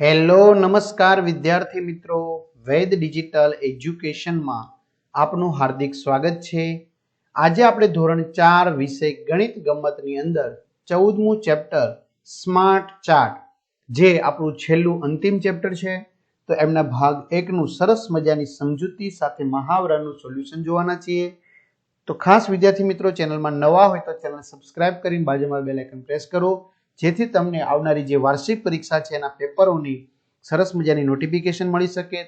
Hello, નમસ્કાર વિદ્યાર્થી મિત્રો. વૈદ ડિજિટલ એજ્યુકેશનમાં આપનું હાર્દિક સ્વાગત છે. આજે આપણે ધોરણ ચાર વિષય ગણિત ગમતની અંદર ચૌદમું ચેપ્ટર, સ્માર્ટ ચાર્ટ, જે આપણું છેલ્લું અંતિમ ચેપ્ટર છે. તો એમના ભાગ એકનું સરસ મજાની સમજૂતી સાથે મહાવરાનું સોલ્યુશન જોવાના છીએ. તો ખાસ વિદ્યાર્થી મિત્રો, ચેનલમાં નવા હોય તો ચેનલ સબસ્ક્રાઇબ કરીને બાજુમાં બેલ આઇકન પ્રેસ કરો. જેથી તમને આવનારી જે વાર્ષિક પરીક્ષા છે એના પેપરોની સરસ મજાની નોટિફિકેશન મળી શકે.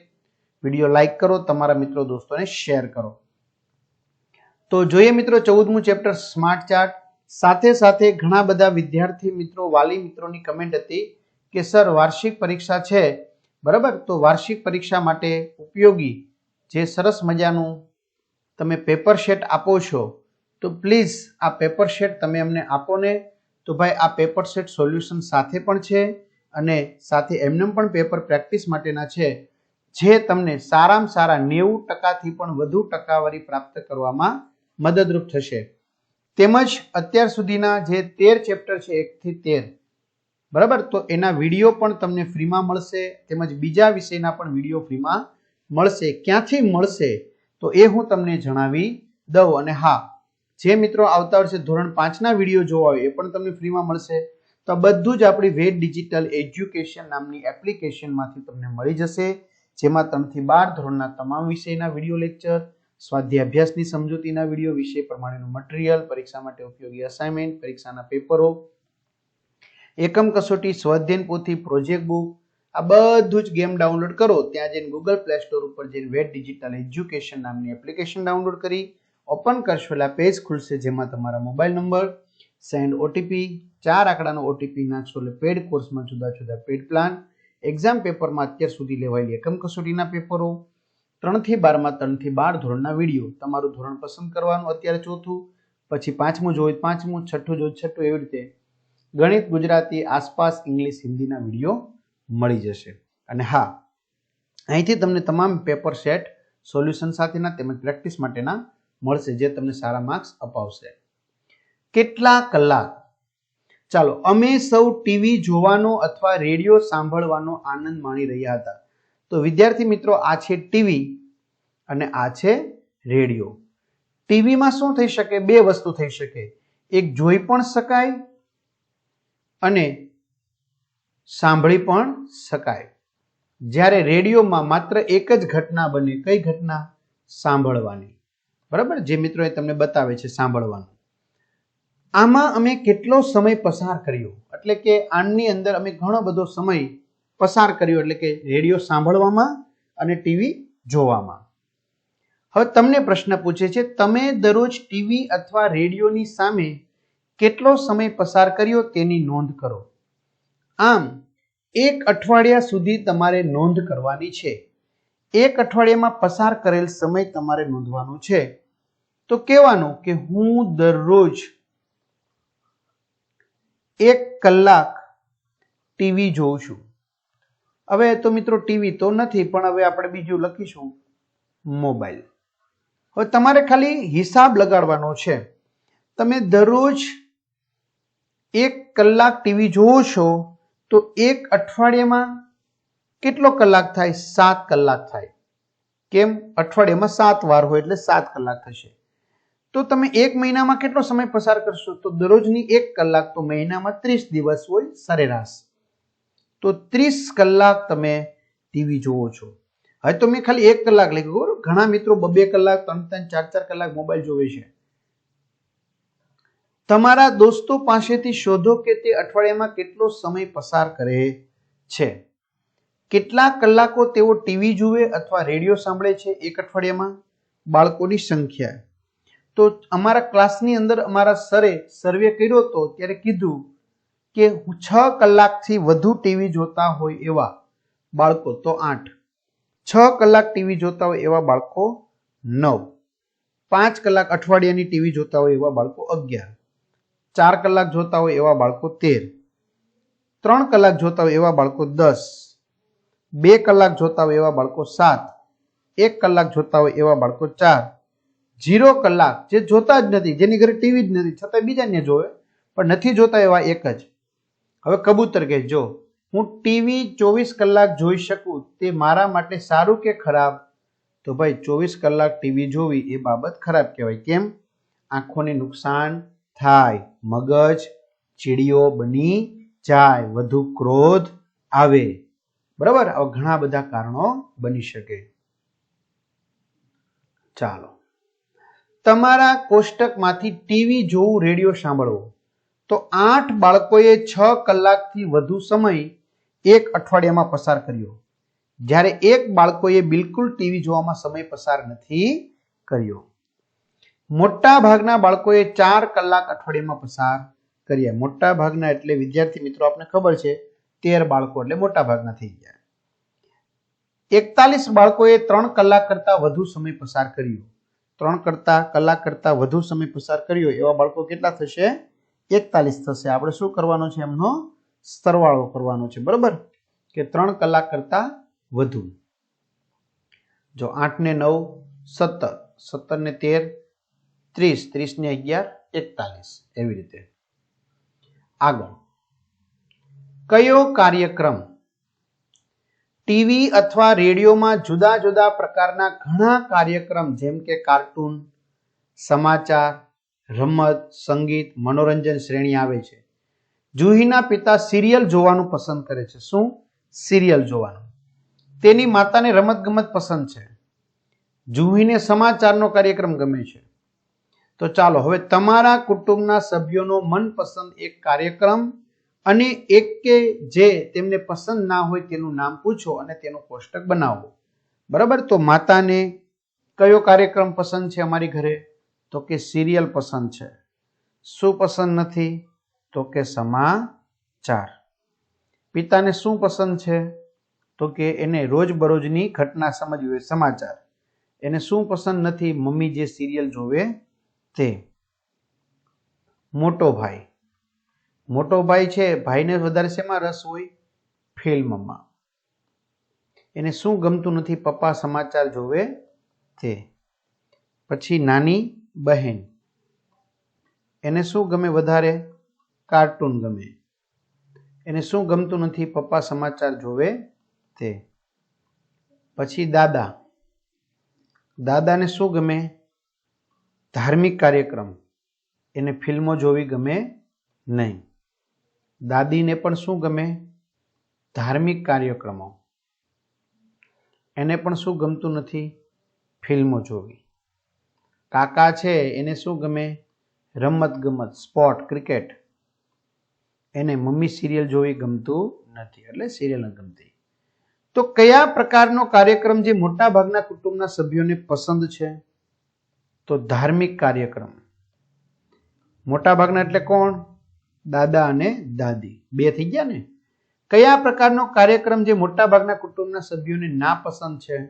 વીડિયો લાઇક કરો, તમારા મિત્રો દોસ્તોને શેર કરો. તો જોઈએ મિત્રો ચૌદમું ચેપ્ટર સ્માર્ટ ચાર્ટ સાથે સાથે ઘણા બધા વિદ્યાર્થી મિત્રો, વાલી મિત્રોની કમેન્ટ હતી કે સર વાર્ષિક પરીક્ષા છે. બરાબર? તો વાર્ષિક પરીક્ષા માટે ઉપયોગી જે સરસ મજાનું તમે પેપર શેટ આપો છો, તો પ્લીઝ આ પેપર શેટ તમે અમને આપો ને. તો ભાઈ આ પેપર સેટ સોલ્યુશન સાથે પણ છે અને સાથે એમનેમ પણ પેપર પ્રેક્ટિસ માટેના છે, જે તમને સારામાં સારા નેવું ટકાથી પણ વધુ ટકાવારી પ્રાપ્ત કરવામાં મદદરૂપ થશે. તેમજ અત્યાર સુધીના જે તેર ચેપ્ટર છે એકથી તેર, બરાબર? તો એના વીડિયો પણ તમને ફ્રીમાં મળશે, તેમજ બીજા વિષયના પણ વીડિયો ફ્રીમાં મળશે. ક્યાંથી મળશે? તો એ હું તમને જણાવી દઉં. અને હા જે મિત્રો આવતા વર્ષે ધોરણ પાંચના વીડિયો જોવા હોય એ પણ તમને ફ્રીમાં મળશે. તો બધું જ આપણી વેદ ડિજિટલ એજ્યુકેશન નામની એપ્લિકેશનમાંથી તમને મળી જશે, જેમાં ત્રણથી બાર ધોરણના તમામ વિષયના વીડિયો લેક્ચર સ્વાધ્યાય અભ્યાસની સમજૂતીના વીડિયો વિષય પ્રમાણેનું મટીરિયલ, પરીક્ષા માટે ઉપયોગી અસાઇનમેન્ટ પરીક્ષાના પેપરો, એકમ કસોટી સ્વાધ્યન પોથી પ્રોજેક્ટ બુક આ બધું જ ગેમ ડાઉનલોડ કરો. ત્યાં જઈને ગૂગલ પ્લે સ્ટોર ઉપર જઈને વેટ ડિજિટલ એજ્યુકેશન નામની એપ્લિકેશન ડાઉનલોડ કરી ઓપન કરશો એટલે પેજ ખુલશે જેમાં તમારા મોબાઈલ નંબર, સેન્ડ ઓટીપી ચાર આંકડાનો ઓટીપી નાખશો એટલે પેડ કોર્સમાં જુદા જુદા પેડ પ્લાન. એક્ઝામ પેપરમાં અત્યાર સુધી લેવાયેલી એકમ કસોટીના પેપરો, ત્રણથી બારમાં, ત્રણથી બાર ધોરણના વીડિયો. તમારું ધોરણ પસંદ કરવાનું અત્યારે ચોથું, પછી પાંચમું જોયું પાંચમું, છઠ્ઠું જોયું છઠ્ઠું, એવી રીતે ગણિત, ગુજરાતી, આસપાસ ઇંગ્લિશ, હિન્દીના વીડિયો મળી જશે. અને હા, અહીંથી તમને તમામ પેપર સેટ સોલ્યુશન સાથેના તેમજ પ્રેક્ટિસ માટેના મળશે જે તમને સારા માર્ક્સ અપાવશે. કેટલા કલાક? ચાલો, અમે સૌ ટીવી જોવાનો અથવા રેડિયો સાંભળવાનો આનંદ માણી રહ્યા હતા. તો વિદ્યાર્થી મિત્રો, આ છે ટીવી અને આ છે રેડિયો ટીવીમાં શું થઈ શકે? બે વસ્તુ થઈ શકે. એક જોઈ પણ શકાય અને સાંભળી પણ શકાય. જ્યારે રેડિયોમાં માત્ર એક જ ઘટના બને, કઈ ઘટના? સાંભળવાની. બરાબર? જે મિત્રોએ તમને બતાવે છે સાંભળવાનું. આમાં અમે કેટલો સમય પસાર કર્યો? એટલે કે આની અંદર અમે ઘણો બધો સમય પસાર કર્યો, એટલે કે રેડિયો સાંભળવામાં અને ટીવી જોવામાં. હવે તમને પ્રશ્ન પૂછે છે, તમે દરરોજ ટીવી અથવા રેડિયોની સામે કેટલો સમય પસાર કર્યો તેની નોંધ કરો. આમ, એક અઠવાડિયા સુધી તમારે નોંધ કરવાની છે. એક અઠવાડિયામાં પસાર કરેલ સમય તમારે નોંધવાનો છે. તો કહેવાનું કે હું દરરોજ એક કલાક ટીવી જોઉં છું. હવે તો મિત્રો ટીવી તો નથી, પણ હવે આપણે બીજું લખીશું મોબાઈલ. હવે તમારે ખાલી હિસાબ લગાડવાનો છે. તમે દરરોજ એક કલાક ટીવી જોવો છો, તો એક અઠવાડિયામાં કેટલો કલાક થાય? સાત કલાક થાય. કેમ? અઠવાડિયામાં સાત વાર હોય એટલે સાત કલાક થશે. તો તમે એક મહિનામાં કેટલો સમય પસાર કરશો? તો દરરોજની એક કલાક તો મહિનામાં ત્રીસ દિવસ હોય સરેરાશ. તો ત્રીસ કલાક તમે ટીવી જુઓ છો. હવે તો મેં ખાલી એક કલાક લખ્યું બરોબર ઘણા મિત્રો બબે કલાક, ત્રણ ત્રણ, ચાર ચાર કલાક મોબાઈલ જોવે છે. તમારા દોસ્તો પાસેથી શોધો કે તે અઠવાડિયામાં કેટલો સમય પસાર કરે છે. કેટલા કલાકો તેઓ ટીવી જુએ અથવા રેડિયો સાંભળે છે એક અઠવાડિયામાં? બાળકોની સંખ્યા. તો અમારા ક્લાસની અંદર અમારા સરે સર્વે કર્યો હતો ત્યારે કીધું કે છ કલાકથી વધુ ટીવી જોતા હોય એવા બાળકો, તો આઠ. છ કલાક ટીવી જોતા હોય એવા બાળકો નવ. પાંચ કલાક અઠવાડિયાની ટીવી જોતા હોય એવા બાળકો અગિયાર. ચાર કલાક જોતા હોય એવા બાળકો તેર. ત્રણ કલાક જોતા હોય એવા બાળકો દસ. બે કલાક જોતા હોય એવા બાળકો સાત. એક કલાક જોતા હોય એવા બાળકો ચાર. જીરો કલાક, જે જોતા જ નથી, જેની ઘરે ટીવી જ નથી છતાં બીજાને જોવે, પણ નથી જોતા એવા એક જ. હવે કબૂતર કે જો, હું ટીવી ચોવીસ કલાક જોઈ શકું, તે મારા માટે સારું કે ખરાબ? તો ભાઈ, ચોવીસ કલાક ટીવી જોવી એ બાબત ખરાબ કહેવાય. કેમ? આંખોને નુકસાન થાય, મગજ ચીડીઓ બની જાય, વધુ ક્રોધ આવે. બરાબર? આવા ઘણા બધા કારણો બની શકે. ચાલો. તમારા કોષ્ટકમાંથી ટીવી જોવું, રેડિયો સાંભળવો. તો આઠ બાળકોએ છ કલાકથી વધુ સમય એક અઠવાડિયામાં પસાર કર્યો. જ્યારે એક બાળકોએ બિલકુલ ટીવી જોવામાં સમય પસાર નથી કર્યો. મોટા ભાગના બાળકોએ ચાર કલાક અઠવાડિયામાં પસાર કર્યા. મોટા ભાગના એટલે વિદ્યાર્થી મિત્રો, આપને ખબર છે, તેર બાળકો એટલે મોટા ભાગના થઈ ગયા. એકતાલીસ બાળકોએ ત્રણ કલાક કરતા વધુ સમય પસાર કર્યો. ત્રણ કરતા, કલાક કરતા વધુ સમય પસાર કર્યો, એવા બાળકો કેટલા થશે? એકતાલીસ થશે. આપણે શું કરવાનો છે એમનો? સરવાળો કરવાનો છે. બરોબર? કે ત્રણ કલાક કરતા વધુ. જો આઠ ને નવ, સત્તર. સત્તર ને તેર, ત્રીસ. ત્રીસ ને અગિયાર, એકતાલીસ. એવી રીતે. આગળ. કયો કાર્યક્રમ ટીવી અથવા રેડિયોમાં જુદા જુદા પ્રકારના ઘણા કાર્યક્રમ, જેમ કે કાર્ટૂન, સમાચાર, રમત, સંગીત, મનોરંજન શ્રેણી આવે છે. જુહીના પિતા સિરિયલ જોવાનું પસંદ કરે છે. શું? સિરિયલ જોવાનું. તેની માતાને રમત ગમત પસંદ છે. જુહીને સમાચારનો કાર્યક્રમ ગમે છે. તો ચાલો, હવે તમારા કુટુંબના સભ્યોનો મનપસંદ એક કાર્યક્રમ અને એક કે જે તેમને પસંદ ના હોય તેનું નામ પૂછો અને તેનું કોષ્ટક બનાવો. બરાબર? તો માતાને કયો કાર્યક્રમ પસંદ છે અમારી ઘરે? તો કે સિરિયલ પસંદ છે. શું પસંદ નથી? તો કે સમાચાર. પિતાને શું પસંદ છે? તો કે એને રોજબરોજની ઘટના સમજવી, સમાચાર. એને શું પસંદ નથી? મમ્મી જે સિરિયલ જોવે તે. મોટો ભાઈ. મોટો ભાઈ છે, ભાઈને વધારે શેમાં રસ હોય? ફિલ્મમાં. એને શું ગમતું નથી પપ્પા સમાચાર જોવે તે પછી નાની બહેન. એને શું ગમે વધારે? કાર્ટૂન ગમે. એને શું ગમતું નથી પપ્પા સમાચાર જોવે તે પછી દાદા. દાદાને શું ગમે? ધાર્મિક કાર્યક્રમ. એને ફિલ્મો જોવી ગમે નહીં. દાદીને પણ શું ગમે? ધાર્મિક કાર્યક્રમો. એને પણ શું ગમતું નથી? ફિલ્મો જોવી. કાકા છે, એને શું ગમે? રમત ગમત સ્પોર્ટ, ક્રિકેટ. એને મમ્મી સિરિયલ જોવી ગમતું નથી, એટલે સિરિયલ નથી ગમતી. તો કયા પ્રકારનો કાર્યક્રમ જે મોટા ભાગના કુટુંબના સભ્યોને પસંદ છે? તો ધાર્મિક કાર્યક્રમ. મોટા ભાગના એટલે કોણ? દાદા અને દાદી. બે થઈ ગયા ને? કયા પ્રકારનો કાર્યક્રમ જે મોટા ભાગના કુટુંબના સભ્યોને ના પસંદ છે?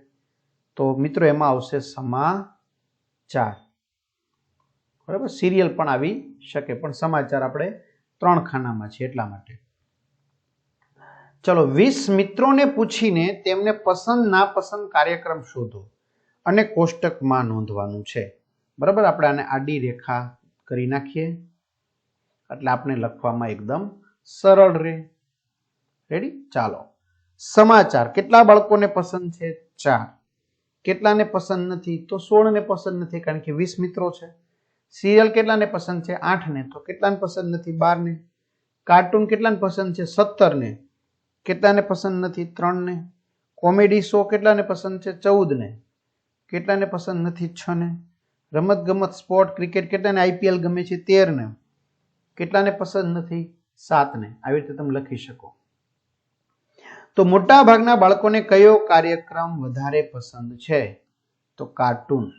તો મિત્રો, એમાં આવશે સમાચાર. બરાબર? સિરિયલ પણ આવી શકે, પણ સમાચાર આપણે ત્રણ ખાનામાં છે એટલા માટે. ચલો, વીસ મિત્રોને પૂછીને તેમને પસંદ, નાપસંદ કાર્યક્રમ શોધો અને કોષ્ટકમાં નોંધવાનું છે. બરાબર? આપણે આને આડી રેખા કરી નાખીએ. એટલે આપણે લખવામાં એકદમ સરળ રહે રેડી ચાલો. સમાચાર. કેટલા બાળકોને પસંદ છે? ચાર. કેટલાને પસંદ નથી? તો સોળને પસંદ નથી, કારણ કે વીસ મિત્રો છે. સિરિયલ કેટલાને પસંદ છે? આઠને. તો કેટલાને પસંદ નથી? બારને. કાર્ટૂન કેટલાને પસંદ છે? સત્તરને. કેટલાને પસંદ નથી? ત્રણને. કોમેડી શો કેટલાને પસંદ છે? ચૌદને. કેટલાને પસંદ નથી? છને. રમતગમત રમત ગમત સ્પોર્ટ, ક્રિકેટ કેટલાને આઈપીએલ ગમે છે? તેર ને કેટલાને પસંદ નથી? સાતને. આવી રીતે તમે લખી શકો. તો મોટા ભાગના બાળકોને કયો કાર્યક્રમ વધારે પસંદ છે? તો કાર્ટૂન.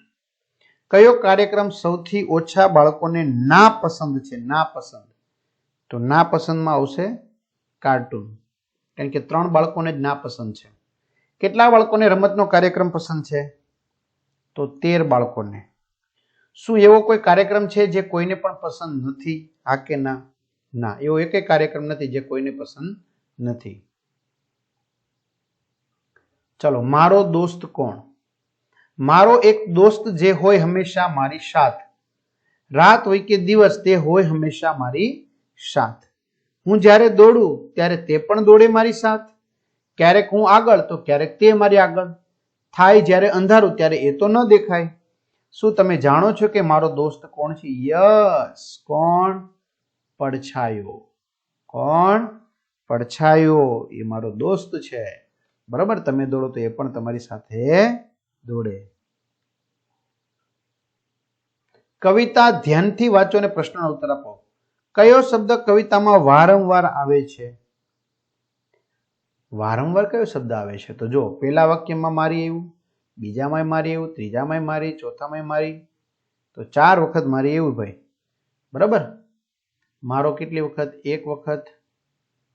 કયો કાર્યક્રમ સૌથી ઓછા બાળકોને ના પસંદ છે? ના પસંદ. તો ના પસંદમાં આવશે કાર્ટૂન. કારણ કે ત્રણ બાળકોને જ ના પસંદ છે. કેટલા બાળકોને રમતનો કાર્યક્રમ પસંદ છે? તો તેર બાળકોને. શું એવો કોઈ કાર્યક્રમ છે જે કોઈને પણ પસંદ નથી? હા કે ના? ના, એવો એક કાર્યક્રમ નથી જે કોઈને પસંદ નથી. ચલો, મારો દોસ્ત કોણ? મારો એક દોસ્ત જે હોય હંમેશા મારી સાથ. રાત હોય કે દિવસ, તે હોય હંમેશા મારી સાથ. હું જ્યારે દોડું, ત્યારે તે પણ દોડે મારી સાથ. ક્યારેક હું આગળ, તો ક્યારેક તે મારી આગળ. થાય જ્યારે અંધારું, ત્યારે એ તો ન દેખાય. શું તમે જાણો છો કે મારો દોસ્ત કોણ છે? યસ, કોણ? પડછાયો. કોણ? પડછાયો. એ મારો દોસ્ત છે. બરાબર? તમે દોડો તો એ પણ તમારી સાથે દોડે. કવિતા ધ્યાનથી વાંચો અને પ્રશ્નનો ઉત્તર આપો. કયો શબ્દ કવિતામાં વારંવાર આવે છે? વારંવાર કયો શબ્દ આવે છે? તો જો, પહેલા વાક્યમાં મારી એવું બીજામાં મારી એવું ત્રીજામાં મારી ચોથામાં મારી. તો ચાર વખત મારી એવું ભાઈ. બરાબર? મારો કેટલી વખત? એક વખત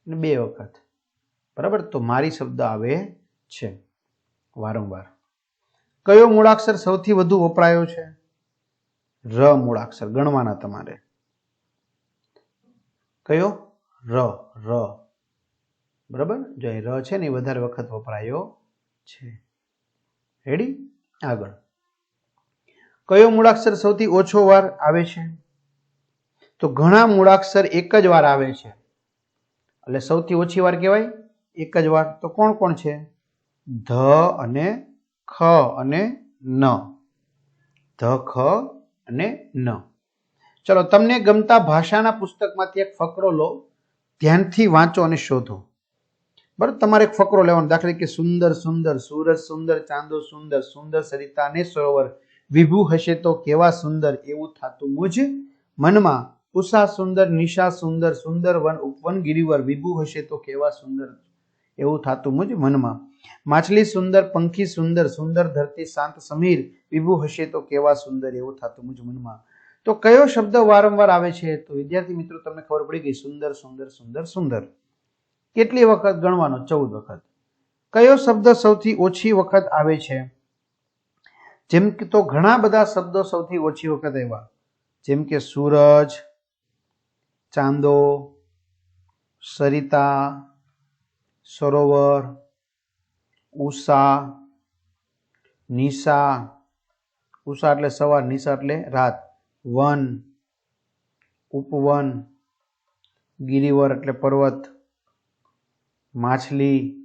ને બે વખત. બરાબર? તો મારી શબ્દ આવે છે. વારંવાર. કયો મૂળાક્ષર સૌથી વધુ વપરાયો છે? ર મૂળાક્ષર, ગણવાના તમારે. કયો? ર ર. બરાબર? જો અહીં ર છે ને, એ વધારે વખત વપરાયો છે. રેડી આગળ. કયો મૂળાક્ષર સૌથી ઓછો વાર આવે છે? તો ઘણા મૂળાક્ષર એક જ વાર આવે છે. એટલે સૌથી ઓછી વાર કહેવાય એક જ વાર. તો કોણ કોણ છે? ધ અને ખ અને ન. ધ, ખ અને ન. ચલો, તમને ગમતા ભાષાના પુસ્તકમાંથી એક ફકરો લો. ધ્યાનથી વાંચો અને શોધો. બરાબર? તમારે એક ફકરો લેવાનો. દાખલા કે સુંદર સુંદર, સૂરજ સુંદર, ચાંદો સુંદર સુંદર, સરિતા અને સરોવર. વિભુ હશે તો કેવા સુંદર? એવું થતું મુજ મનમાં ઉષા સુંદર, નિશા સુંદર સુંદર વન ઉપવન ગિરિવર, વિભુ હશે તો કેવા સુંદર? એવું થતું મુજ મનમાં. માછલી સુંદર, પંખી સુંદર સુંદર ધરતી, શાંત સમીર, વિભુ હશે તો કેવા સુંદર? એવું થતું મુજ મનમાં. તો કયો શબ્દ વારંવાર આવે છે? તો વિદ્યાર્થી મિત્રો, તમને ખબર પડી ગઈ, સુંદર સુંદર સુંદર સુંદર. કેટલી વખત ગણવાનો? ચૌદ વખત. કયો શબ્દ સૌથી ઓછી વખત આવે છે? જેમ કે તો ઘણા બધા શબ્દો સૌથી ઓછી વખત આવ્યા. જેમ કે સૂરજ ચાંદો, સરિતા, સરોવર, ઉષા, નિશા. ઉષા એટલે સવાર, નિશા એટલે રાત. વન, ઉપવન. ગિરિવર એટલે પર્વત. માછલી.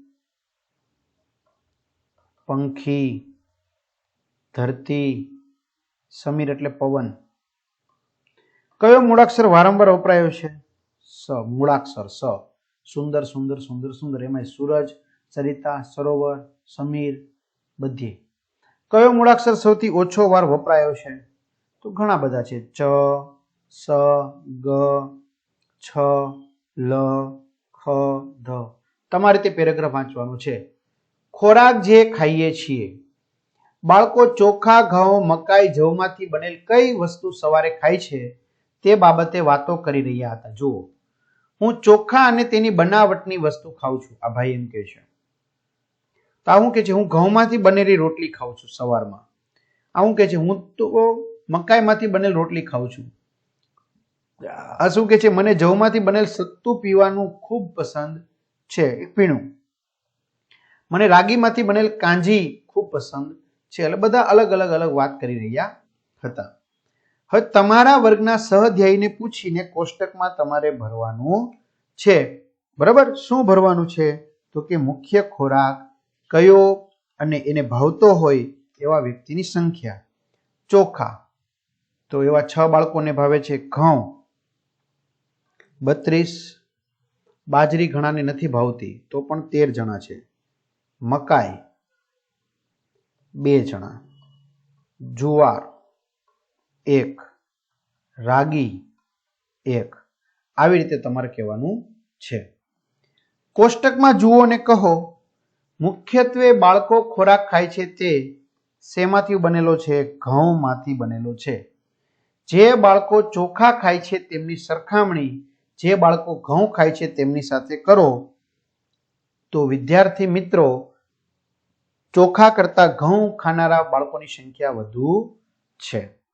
પંખી. ધરતી. સમીર એટલે પવન. કયો મૂળાક્ષર વારંવાર વપરાયો છે? સ, મૂળાક્ષર, સ. સુંદર સુંદર સુંદર સુંદર. એમાં સૂરજ, સરિતા, સરોવર, સમીર, બધી. કયો મૂળાક્ષર સૌથી ઓછો વાર વપરાયો છે? તો ઘણા બધા છે. ચ, સ, ગ, છ, લ, ખ, ધ. તમારે તે પેરેગ્રાફ વાંચવાનું છે. ખોરાક જે ખાઈએ છીએ. બાળકો ચોખા, ઘઉં, મકાઈ જવમાંથી બનેલ કઈ વસ્તુ સવારે ખાય છે? તે બાબતે વાતો કરી રહ્યા હતા. જુઓ, હું ચોખા અને તેની બનાવટની વસ્તુ ખાઉં છું, આ ભાઈ એમ કહે છે. તો આ શું કે છે, હું ઘઉંમાંથી બનેલી રોટલી ખાઉં છું સવારમાં. આ શું કે છે, હું તો મકાઈમાંથી બનેલ રોટલી ખાઉં છું. આ શું કે છે, મને જવમાંથી બનેલ સત્તુ પીવાનું ખૂબ પસંદ છે, પીણું. મને રાગીમાંથી બનેલ કાંજી ખૂબ પસંદ છે, એટલે બધા અલગ અલગ અલગ વાત કરી રહ્યા હતા. હવે તમારા વર્ગના સહધ્યાયીને પૂછીને કોષ્ટકમાં તમારે ભરવાનું છે. બરાબર? શું ભરવાનું છે? તો કે મુખ્ય ખોરાક કયો અને એને ભાવતો હોય એવા વ્યક્તિની સંખ્યા. ચોખા. તો એવા છ બાળકોને ભાવે છે ઘઉં. બત્રીસ. બાજરી ઘણાને નથી ભાવતી, તો પણ તેર જણા છે. મકાઈ. બે જણા. જુવાર. એક. રાગી એક. આવી રીતે તમારે કહેવાનું છે. કોષ્ટકમાં જુઓ ને કહો, મુખ્યત્વે બાળકો ખોરાક ખાય છે તે શેમાંથી બનેલો છે? ઘઉંમાંથી બનેલો છે. જે બાળકો ચોખા ખાય છે તેમની સરખામણી, જે બાળકો ઘઉં ખાય છે તેમની સાથે કરો. તો વિદ્યાર્થી મિત્રો, ચોખા કરતા ઘઉં ખાનારા બાળકોની સંખ્યા વધુ છે.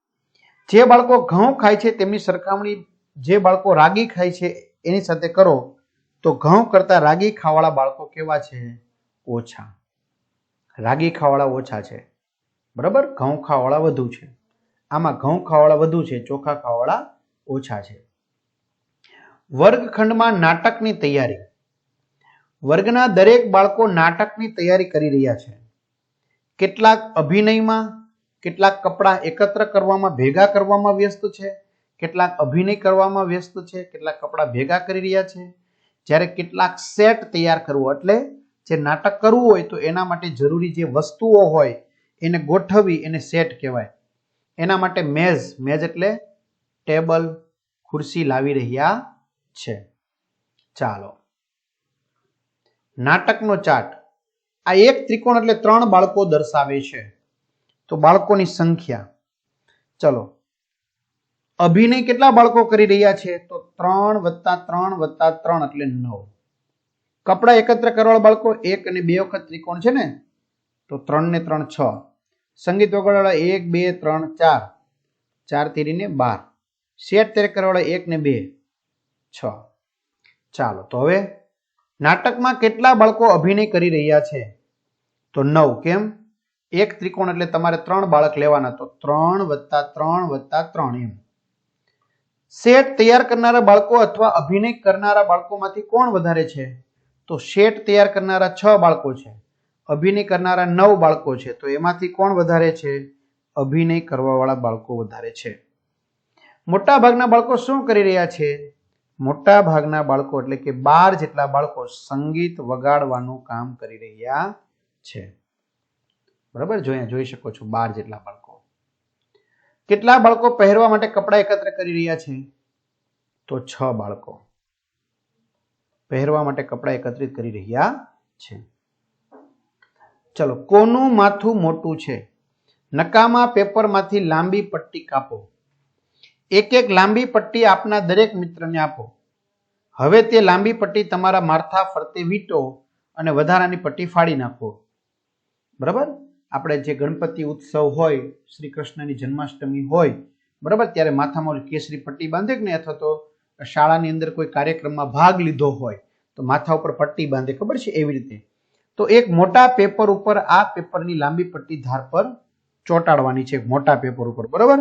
જે બાળકો ઘઉં ખાય છે, તેમની સરખામણી જે બાળકો રાગી ખાય છે, એની સાથે કરો. તો ઘઉં કરતા રાગી ખાવાળા બાળકો કેવા છે? ઓછા. રાગી ખાવાળા ઓછા છે. બરાબર? ઘઉં ખાવાળા વધુ છે. આમાં ઘઉં ખાવાળા વધુ છે, ચોખા ખાવાળા ઓછા છે. વર્ગખંડમાં નાટકની તૈયારી. વર્ગના દરેક બાળકો નાટકની તૈયારી કરી રહ્યા છે. કેટલાક અભિનયમાં કેટલાક કપડાં એકત્ર કરવામાં ભેગા કરવામાં વ્યસ્ત છે, કેટલાક અભિનય કરવામાં વ્યસ્ત છે, કેટલાક કપડાં ભેગા કરી રહ્યા છે. જ્યારે કેટલાક સેટ તૈયાર કરવું, એટલે જે નાટક કરવું હોય તો એના માટે જરૂરી જે વસ્તુઓ હોય એને ગોઠવવી એને સેટ કહેવાય. એના માટે મેઝ મેઝ એટલે ટેબલ, ખુરશી લાવી રહ્યા છે. ચાલો. નાટકનો ચાર્ટ. આ એક ત્રિકોણ એટલે ત્રણ બાળકો દર્શાવે છે. તો બાળકોની સંખ્યા. ચલો. અભિનય કેટલા બાળકો કરી રહ્યા છે? તો ત્રણ વત્તા ત્રણ વત્તા ત્રણ એટલે નવ. કપડા એકત્ર કરવાળા બાળકો એક અને બે વખત ત્રિકોણ છે ને? તો ત્રણ ને ત્રણ છ. સંગીત વગાડવાળા એક, બે, ત્રણ, ચાર. ચાર તેરીને બાર. સેટ તેર કરવાળા એક ને બે. છ. ચાલો, તો હવે નાટકમાં કેટલા બાળકો અભિનય કરી રહ્યા છે? તો નવ, કેમ? એક ત્રિકોણ એટલે તમારે ત્રણ બાળક લેવાના તો ત્રણ વત્તા ત્રણ વત્તા ત્રણ એમ. શેટ તૈયાર કરનારા બાળકો અથવા અભિનય કરનારા બાળકોમાંથી કોણ વધારે છે? તો શેટ તૈયાર કરનારા છ બાળકો છે. અભિનય કરનારા નવ બાળકો છે. તો એમાંથી કોણ વધારે છે? અભિનય કરવાવાળા બાળકો વધારે છે. મોટા ભાગના બાળકો શું કરી રહ્યા છે? મોટા ભાગના બાળકો એટલે કે બાર જેટલા બાળકો સંગીત વગાડવાનું કામ કરી રહ્યા છે. બરાબર? જોઈ જોઈ શકો છો, બાર જેટલા બાળકો. કેટલા બાળકો પહેરવા માટે કપડાં એકત્ર કરી રહ્યા છે? તો છ બાળકો પહેરવા માટે કપડાં એકત્રિત કરી રહ્યા છે. ચલો, કોનું માથું મોટું છે? નકામા પેપરમાંથી લાંબી પટ્ટી કાપો. એક એક લાંબી પટ્ટી આપના દરેક મિત્રને આપો. હવે તે લાંબી પટ્ટી તમારા માથા ફરતે વીંટો અને વધારાની પટ્ટી ફાડી નાખો. બરાબર? આપણે જે ગણપતિ ઉત્સવ હોય, શ્રી કૃષ્ણની જન્માષ્ટમી હોય, બરાબર? ત્યારે માથામાં કેસરી પટ્ટી બાંધે કે ને અથવા તો શાળાની અંદર કોઈ કાર્યક્રમમાં ભાગ લીધો હોય, તો માથા ઉપર પટ્ટી બાંધે. ખબર છે? એવી રીતે. તો એક મોટા પેપર ઉપર આ પેપરની લાંબી પટ્ટી ધાર પર ચોંટાડવાની છે મોટા પેપર ઉપર. બરાબર?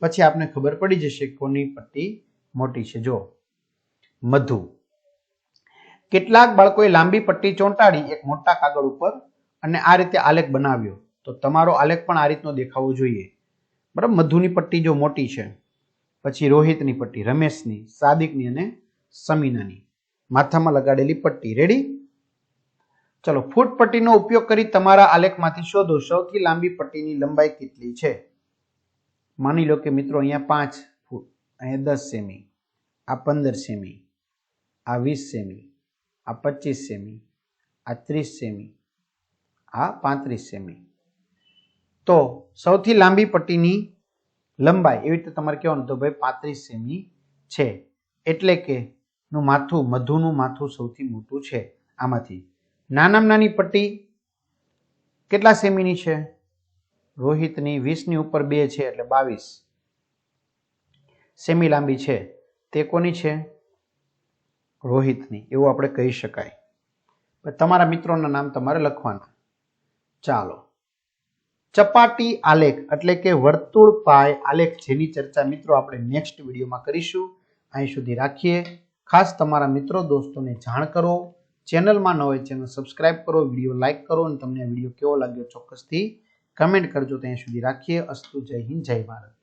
પછી આપને ખબર પડી જશે કોની પટ્ટી મોટી છે. જો, મધુ. કેટલાક બાળકોએ લાંબી પટ્ટી ચોંટાડી, એક મોટા કાગળ ઉપર, અને આ રીતે આલેખ બનાવ્યો. તો તમારો આલેખ પણ આ રીતનો દેખાવો જોઈએ. બરાબર? મધુની પટ્ટી જો મોટી છે, પછી રોહિતની પટ્ટી, રમેશની, સાદિકની અને સમીનાની. માથામાં લગાડેલી પટ્ટી. રેડી ચલો, ફૂટ પટ્ટીનો ઉપયોગ કરી તમારા આલેખમાંથી શોધો સૌથી લાંબી પટ્ટીની લંબાઈ કેટલી છે? માની લો કે મિત્રો, અહીંયા પાંચ ફૂટ, અહીંયા દસ સેમી, આ પંદર સેમી, આ વીસ સેમી, આ પચીસ સેમી, આ ત્રીસ સેમી, આ પાંત્રીસ સેમી. તો સૌથી લાંબી પટ્ટીની લંબાઈ એવી રીતે તમારે કહેવાનું તો ભાઈ પાંત્રીસ સેમી છે. એટલે કે નું માથું, મધુનું માથું સૌથી મોટું છે આમાંથી. નાનામાં નાની પટ્ટી કેટલા સેમીની છે? રોહિતની વીસની ઉપર બે છે, એટલે બાવીસ સેમી લાંબી છે. તે કોની છે? રોહિતની, એવું આપણે કહી શકાય. તમારા મિત્રોના નામ તમારે લખવાના. ચાલો. ચપાટી આલેખ એટલે કે વર્તુળ પાય આલેખ જેની ચર્ચા મિત્રો આપણે નેક્સ્ટ વિડીયોમાં કરીશું. અહીં સુધી રાખીએ. ખાસ તમારા મિત્રો દોસ્તોને જાણ કરો. ચેનલમાં ન હોય ચેનલ સબસ્ક્રાઇબ કરો વીડિયો લાઇક કરો અને તમને વીડિયો કેવો લાગ્યો ચોક્કસથી કમેન્ટ કરજો. ત્યાં સુધી રાખીએ. અસ્તુ જય હિન્દ, જય ભારત.